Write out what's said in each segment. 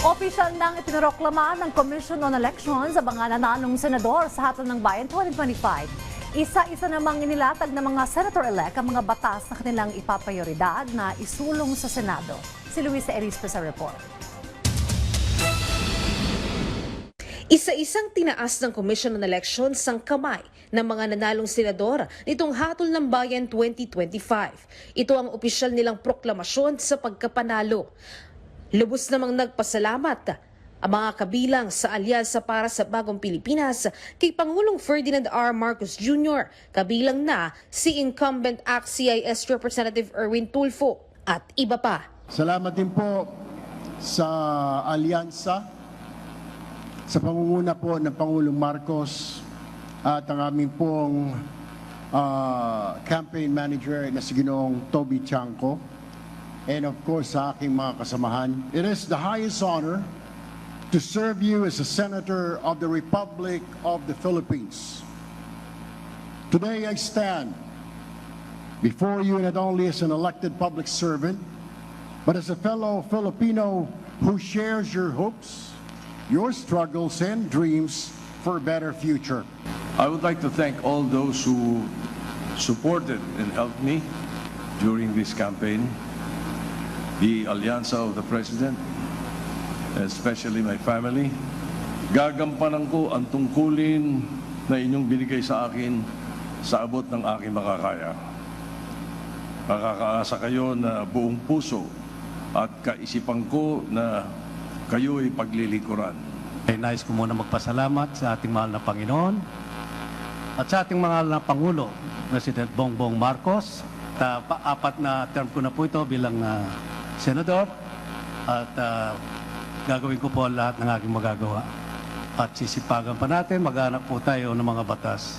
Opisyal nang ipinroklama ng Commission on Elections sa mga nanalong senador sa Hatol ng Bayan 2025. Isa-isa namang inilatag ng mga senator-elect ang mga batas na kanilang ipaprioridad na isulong sa Senado. Si Luisa Erispe sa report. Isa-isang tinaas ng Commission on Elections ang kamay ng mga nanalong senador nitong Hatol ng Bayan 2025. Ito ang opisyal nilang proklamasyon sa pagkapanalo. Lubos namang nagpasalamat ang mga kabilang sa Alyansa para sa Bagong Pilipinas kay Pangulong Ferdinand R. Marcos Jr. kabilang na si incumbent ACT-CIS Representative Erwin Tulfo at iba pa. Salamat din po sa alyansa, sa pangunguna po ng Pangulong Marcos at ang aming pong ah, campaign manager na si Ginoong Toby Chanco and of course sa aking mga kasamahan. It is the highest honor to serve you as a Senator of the Republic of the Philippines. Today I stand before you not only as an elected public servant, but as a fellow Filipino who shares your hopes, your struggles, and dreams for a better future. I would like to thank all those who supported and helped me during this campaign, the Allianza of the President, especially my family. Gagampanan ko ang tungkulin na inyong binigay sa akin sa abot ng aking makakaya. Makakaasa kayo na buong puso at kaisipan ko na kayo'y paglilikuran. Ay nais ko muna magpasalamat sa ating mahal na Panginoon at sa ating mahal na Pangulo, President Bongbong Marcos. Ta, pa, apat na term ko na po ito bilang ah, senador at ah, gagawin ko po lahat ng aking magagawa. At sisipagan pa natin, maghanap po tayo ng mga batas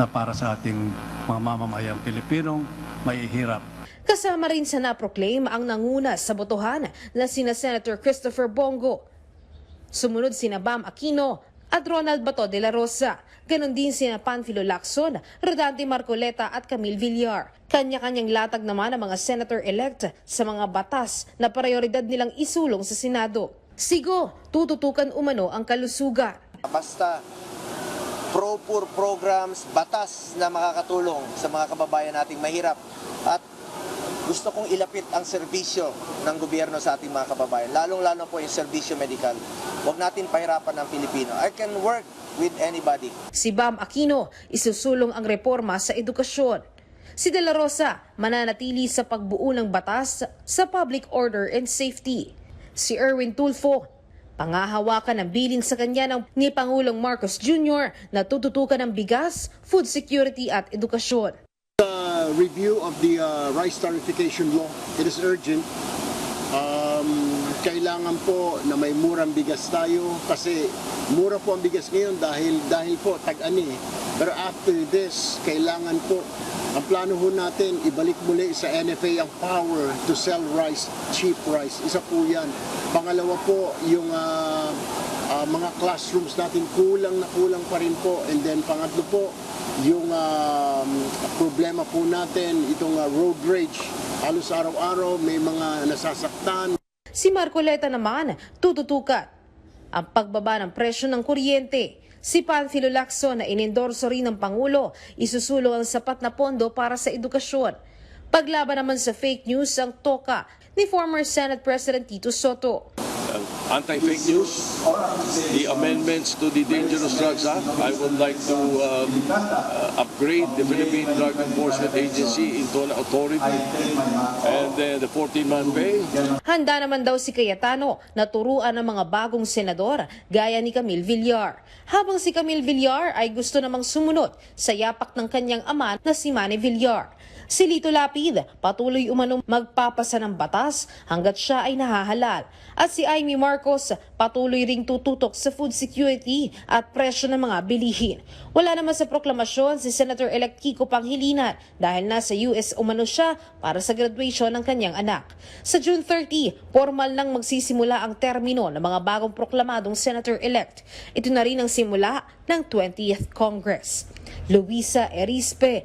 na para sa ating mga mamamayang Pilipinong mahihirap. Kasama rin sa naproclaim ang nanguna sa botohan na sina Senator Christopher Bongo. Sumunod sina Bam Aquino at Ronald Bato de la Rosa. Ganon din sina Panfilo Lacson, Rodante Marcoleta at Camille Villar. Kanya-kanyang latag naman ang mga senator-elect sa mga batas na prioridad nilang isulong sa Senado. Sigo, tututukan umano ang kalusugan. Basta pro-poor programs, batas na makakatulong sa mga kababayan nating mahirap. At gusto kong ilapit ang serbisyo ng gobyerno sa ating mga kababayan, lalong-lalo po yung serbisyo medikal. Huwag natin pahirapan ng Pilipino. I can work with anybody. Si Bam Aquino, isusulong ang reforma sa edukasyon. Si De La Rosa, mananatili sa pagbuo ng batas sa public order and safety. Si Erwin Tulfo, pangahawakan ng bilin sa kanya ng ni Pangulong Marcos Jr. na tututukan ng bigas, food security at edukasyon. Uh, review of the uh, rice tarification law. It is urgent. Kailangan po na may murang bigas tayo kasi mura po ang bigas ngayon dahil dahil po tag-ani. Pero after this, kailangan po ang plano ho natin ibalik muli sa NFA ang power to sell rice, cheap rice. Isa po 'yan. Pangalawa po yung ah, ah, mga classrooms natin kulang na kulang pa rin po. And then pangatlo po, yung um, problema po natin, itong ah, road rage. Halos araw-araw may mga nasasaktan, Si Marcoleta naman, tututukan ang pagbaba ng presyo ng kuryente. Si Panfilo Lacson na inendorso rin ng Pangulo, isusulong ang sapat na pondo para sa edukasyon. Paglaban naman sa fake news ang toka ni former Senate President Tito Soto. Anti-fake news, the amendments to the Dangerous Drugs Act. I would like to um, uh, upgrade the Philippine Drug Enforcement Agency into an authority and then the 14-man pay. Handa naman daw si Cayetano na turuan ng mga bagong senador gaya ni Camille Villar. Habang si Camille Villar ay gusto namang sumunod sa yapak ng kanyang ama na si Manny Villar. Si Lito Lapid patuloy umanong magpapasa ng batas hanggat siya ay nahahalal. At si Amy Marcos patuloy ring tututok sa food security at presyo ng mga bilihin. Wala naman sa proklamasyon si Senator-elect Kiko Panghilinan dahil nasa US umano siya para sa graduation ng kanyang anak. Sa June 30, formal nang magsisimula ang termino ng mga bagong proklamadong Senator-elect. Ito na rin ang simula ng 20th Congress. Luisa Erispe